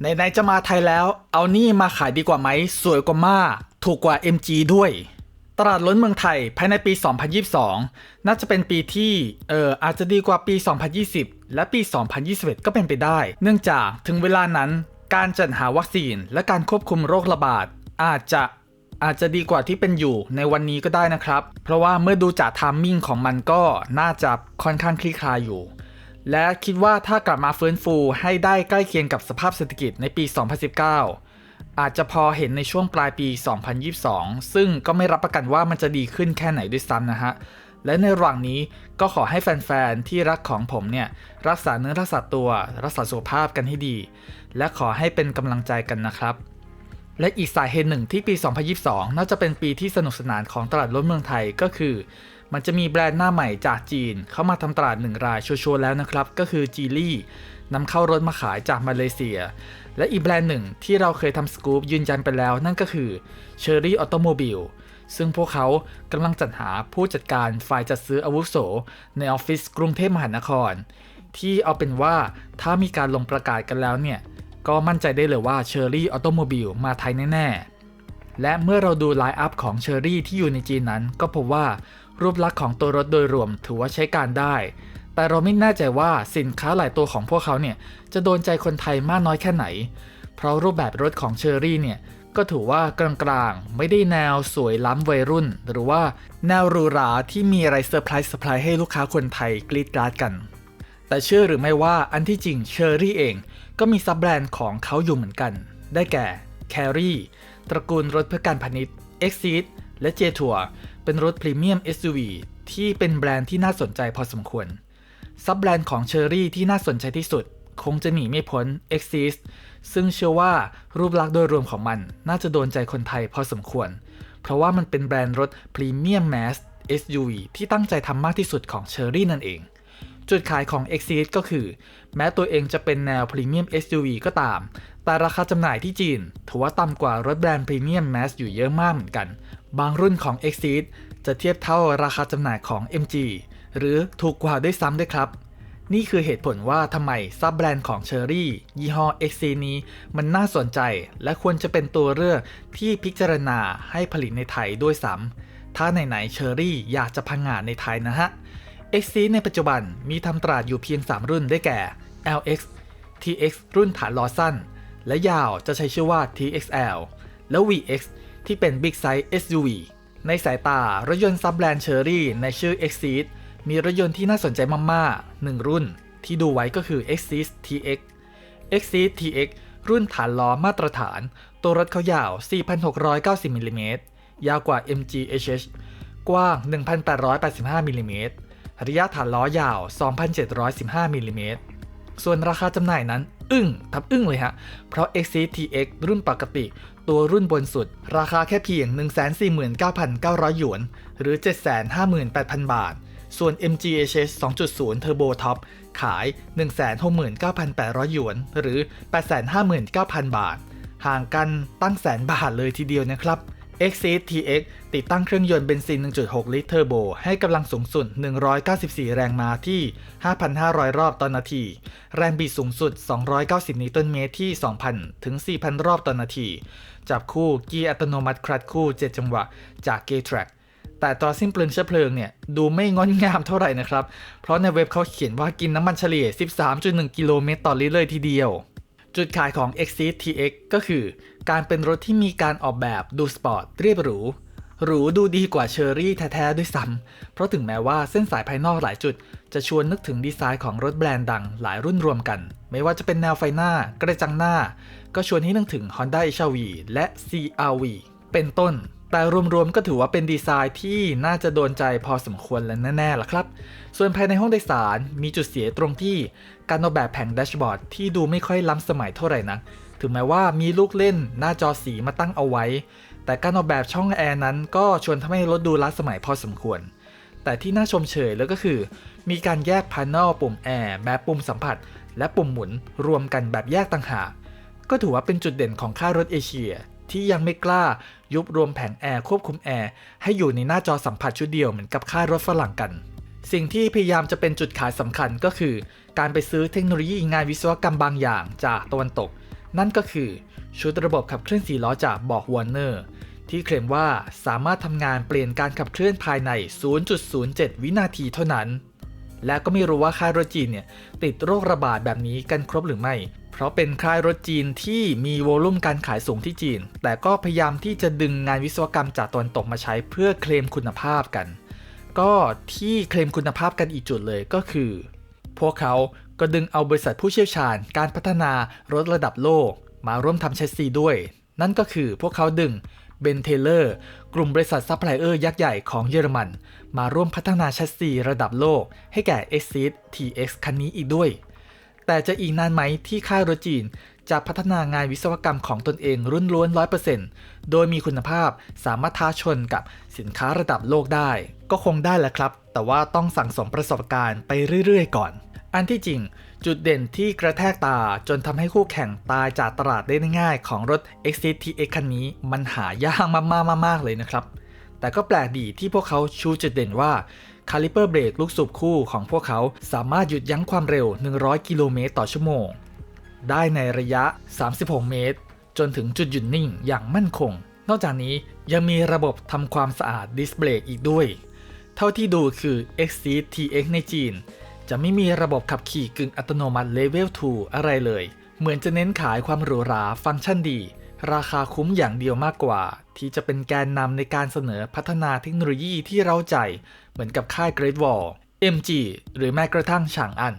ไหนๆจะมาไทยแล้ว เอานี่มาขายดีกว่าไหม สวยกว่ามาก ถูกกว่า MG ด้วย ตลาดล้นเมืองไทยภายในปี 2022 น่าจะเป็นปีที่ เอออาจจะดีกว่าปี 2020 และปี 2021 ก็เป็นไปได้ เนื่องจากถึงเวลานั้น การจัดหาวัคซีน และการควบคุมโรคระบาด อาจจะอาจจะดีกว่าที่เป็นอยู่ในวันนี้ก็ได้นะครับ เพราะว่าเมื่อดูจากทามมิ่งของมันก็น่าจะค่อนข้างคลี่คลายอยู่ และคิดว่าถ้ากลับมาฟื้นฟูให้ได้ใกล้เคียงกับสภาพเศรษฐกิจในปี 2019 อาจจะพอเห็นในช่วงปลายปี 2022 ซึ่งก็ไม่รับประกันว่ามันจะดีขึ้นแค่ไหนด้วยซ้ำนะฮะ และในระหว่างนี้ก็ขอให้แฟนๆ ที่รักของผมเนี่ย รักษาเนื้อรักษาตัว รักษาสุขภาพกันให้ดี และขอให้เป็นกำลังใจกันนะครับ และอีกสาเหตุหนึ่งที่ปี 2022 น่าจะเป็นปีที่สนุกสนานของตลาดรถเมืองไทยก็คือ มันจะมีแบรนด์หน้าใหม่จากจีน เข้ามาทำตลาดหนึ่งรายชัวร์ๆแล้วนะครับ ก็คือจีลี่นำเข้ารถมาขายจากมาเลเซีย และอีกแบรนด์หนึ่งที่เราเคยทำสกู๊ปยืนยันไปแล้ว นั่นก็คือ Cherry Automobile ซึ่งพวกเขากำลังจัดหาผู้จัดการฝ่ายจัดซื้ออาวุโส ในออฟฟิศกรุงเทพมหานคร ที่เอาเป็นว่าถ้ามีการลงประกาศกันแล้วเนี่ย ก็มั่นใจได้เลยว่า Cherry Automobile มาไทยแน่ๆ และเมื่อเราดูไลน์อัพของ Cherry ที่อยู่ในจีนนั้น ก็พบว่ารูปลักษณ์ของตัวรถโดยรวมถือว่าใช้การได้ แต่เราไม่แน่ใจว่าสินค้าหลายตัวของพวกเขาเนี่ยจะโดนใจคนไทยมากน้อยแค่ไหน เพราะรูปแบบรถของ Cherry เนี่ยก็ถือว่ากลางๆ ไม่ได้แนวสวยล้ำวัยรุ่น หรือว่าแนวหรูหราที่มีอะไรเซอร์ไพรส์เซอร์ไพรส์ให้ลูกค้าคนไทยกรีดกราดกัน แต่เชื่อหรือไม่ว่าอันที่จริงเชอรี่เองก็มีซับแบรนด์ของเขาอยู่เหมือนกัน ได้แก่ Carry ตระกูลรถเพื่อการพาณิชย์ Exceed และ j t o u r เป็นรถพรีเมียม SUV ที่เป็นแบรนด์ที่น่าสนใจพอสมควร ซับแบรนด์ของ Cherry ที่น่าสนใจที่สุด คงจะหนีไม่พ้น Exis ซึ่งเชื่อว่ารูปลักษณ์โดยรวมของมันน่าจะโดนใจคนไทยพอสมควร เพราะว่ามันเป็นแบรนด์รถพรีเมียมแมส SUV ที่ตั้งใจทำมากที่สุดของ Cherry นั่นเอง จุดขายของ Exit ก็คือ แม้ตัวเองจะเป็นแนวพรีเมียม SUV ก็ตาม แต่ราคาจำหน่ายที่จีน ถือว่าต่ำกว่ารถแบรนด์พรีเมียมแมสอยู่เยอะมากเหมือนกัน บางรุ่นของ Exit จะเทียบเท่าราคาจำหน่ายของ MG หรือถูกกว่าด้วยซ้ำด้วยครับ นี่คือเหตุผลว่าทำไมซับแบรนด์ของ Cherry ยี่ห้อ XC นี้มันน่าสนใจ และควรจะเป็นตัวเลือกที่พิจารณาให้ผลิตในไทยด้วยซ้ำถ้าไหนๆ Cherry อยากจะพังงานในไทยนะฮะ XC ในปัจจุบันมีทำตลาดอยู่เพียง 3 รุ่นได้แก่ LX TX รุ่นฐานล้อสั้น และยาวจะใช้ชื่อว่า TXL แล้ว VX ที่เป็น Big Size SUV ในสายตารถยนต์ซับแบรนด์เชอรี่ในชื่อ Exceed มีรถยนต์ที่น่าสนใจมากๆหนึ่งรุ่น ที่ดูไว้ก็คือ Exceed TX Exceed TX รุ่นฐานล้อมาตรฐาน ตัวรถเขายาว 4,690มิลลิเมตรยาวกว่า MG HS กว้าง 1,885มิลลิเมตร ระยะฐานล้อยาว 2,715มิลลิเมตร ส่วนราคาจำหน่ายนั้น อึ้งทับอึ้งเลยฮะ เพราะ XCTX รุ่นปกติ ตัวรุ่นบนสุด ราคาแค่เพียง 149,900 หยวน หรือ 758,000 บาท ส่วน MG HS 2.0 Turbo Top ขาย 169,800 หยวน หรือ 859,000 บาท ห่างกันตั้งแสนบาทเลยทีเดียวนะครับ Exceed TX ติดตั้งเครื่องยนต์เบนซิน 1.6 ลิตรเทอร์โบ ให้กำลังสูงสุด 194 แรงม้าที่ 5,500 รอบต่อนาที แรงบิดสูงสุด 290 นิวตันเมตรที่ 2,000 ถึง 4,000 รอบต่อนาที จับคู่เกียร์อัตโนมัติคลัตช์คู่ 7 จังหวะ จาก g a t r a c แต่ตัวสิ้นเปลืองเชื้อเพลิงเนี่ย ดูไม่งดงามเท่าไหร่นะครับ เพราะในเว็บเขาเขียนว่ากินน้ำมันเฉลี่ย 13.1 กิโลเมตรต่อลิตรเลยทีเดียว จุดขายของ EXE-TX ก็คือ การเป็นรถที่มีการออกแบบดูสปอร์ตเรียบหรู หรูดูดีกว่าเชอรี่แท้ๆด้วยซ้ำเพราะถึงแม้ว่าเส้นสายภายนอกหลายจุด จะชวนนึกถึงดีไซน์ของรถแบรนด์ดังหลายรุ่นรวมกัน ไม่ว่าจะเป็นแนวไฟหน้ากระจังหน้า ก็ชวนให้นึกถึง Honda HR-V และ CR-V เป็นต้น แต่รวมๆก็ถือว่าเป็นดีไซน์ที่น่าจะโดนใจพอสมควรแล้วแน่ๆล่ะครับ ส่วนภายในห้องโดยสารมีจุดเสียตรงที่การออกแบบแผงแดชบอร์ดที่ดูไม่ค่อยล้ำสมัยเท่าไหร่นัก ถึงแม้ว่ามีลูกเล่นหน้าจอสีมาตั้งเอาไว้ แต่การออกแบบช่องแอร์นั้นก็ชวนทำให้รถดูล้าสมัยพอสมควร แต่ที่น่าชมเชยแล้วก็คือ มีการแยกพานัลปุ่มแอร์แบบปุ่มสัมผัส และปุ่มหมุนรวมกันแบบแยกต่างหาก ก็ถือว่าเป็นจุดเด่นของค่ายรถเอเชีย ที่ยังไม่กล้ายุบรวมแผงแอร์ควบคุมแอร์ให้อยู่ในหน้าจอสัมผัสชุดเดียวเหมือนกับค่ายรถฝรั่งกัน สิ่งที่พยายามจะเป็นจุดขายสำคัญก็คือ การไปซื้อเทคโนโลยีงานวิศวกรรมบางอย่างจากตะวันตก นั่นก็คือชุดระบบขับเคลื่อน4ล้อจากบอกวอร์เนอร์ที่เคลมว่าสามารถทำงานเปลี่ยนการขับเคลื่อนภายใน 0.07 วินาทีเท่านั้น และก็ไม่รู้ว่าค่ายรถจีนเนี่ยติดโรคระบาดแบบนี้กันครบหรือไม่ เพราะเป็นค่ายรถจีนที่มีโวลุ่มการขายสูงที่จีน แต่ก็พยายามที่จะดึงงานวิศวกรรมจากตะวันตกมาใช้เพื่อเคลมคุณภาพกัน ก็ที่เคลมคุณภาพกันอีกจุดเลยก็คือ พวกเขาก็ดึงเอาบริษัทผู้เชี่ยวชาญ การพัฒนารถระดับโลก มาร่วมทำแชสซีด้วย นั่นก็คือพวกเขาดึงเบนเทเลอร์กลุ่มบริษัทซัพพลายเออร์ยักษ์ใหญ่ของเยอรมัน มาร่วมพัฒนาแชสซีระดับโลก ให้แก่ e x i t TX คันนี้อีกด้วย แต่จะอีกนานไหมที่ค่ายรถจีน จะพัฒนางานวิศวกรรมของตนเองรุ่นล้วน100%โดยมีคุณภาพสามารถท้าชนกับสินค้าระดับโลกได้ ก็คงได้แหละครับ แต่ว่าต้องสั่งสมประสบการณ์ไปเรื่อยๆ ก่อน อันที่จริง จุดเด่นที่กระแทกตาจนทำให้คู่แข่งตายจากตลาดได้ง่ายๆของรถ Exit TX คันนี้มันหายากมากๆๆเลยนะครับ แต่ก็แปลกดีที่พวกเขาชูจุดเด่นว่าคาลิเปอร์เบรกลูกสูบคู่ของพวกเขาสามารถหยุดยั้งความเร็ว 100 กิโลเมตรต่อชั่วโมง ได้ในระยะ 36 เมตร จนถึงจุดหยุดนิ่งอย่างมั่นคง นอกจากนี้ยังมีระบบทำความสะอาดดิสเบรกอีกด้วย เท่าที่ดูคือ Exit TX ในจีน จะไม่มีระบบขับขี่กึ่งอัตโนมัติ Level 2อะไรเลย เหมือนจะเน้นขายความหรูหราฟังก์ชันดี ราคาคุ้มอย่างเดียวมากกว่า ที่จะเป็นแกนนำในการเสนอพัฒนาเทคโนโลยีที่เราใจ เหมือนกับค่าย Great Wall MG หรือแม้กระทั่งฉางอัน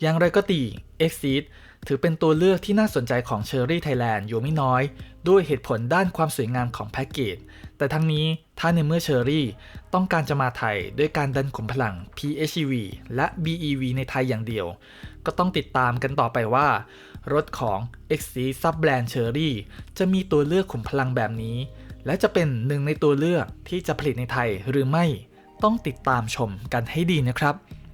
อย่างไรก็ตี Exit ถือเป็นตัวเลือกที่น่าสนใจของ Cherry Thailand อยู่ไม่น้อย ด้วยเหตุผลด้านความสวยงามของแพ็กเกจ แต่ทั้งนี้ถ้าในเมื่อ Cherry ต้องการจะมาไทยด้วยการดันขุมพลัง PHEV และ BEV ในไทยอย่างเดียว ก็ต้องติดตามกันต่อไปว่า รถของ Exit Sub Brand Cherry จะมีตัวเลือกขุมพลังแบบนี้ และจะเป็นหนึ่งในตัวเลือกที่จะผลิตในไทยหรือไม่ ต้องติดตามชมกันให้ดีนะครับ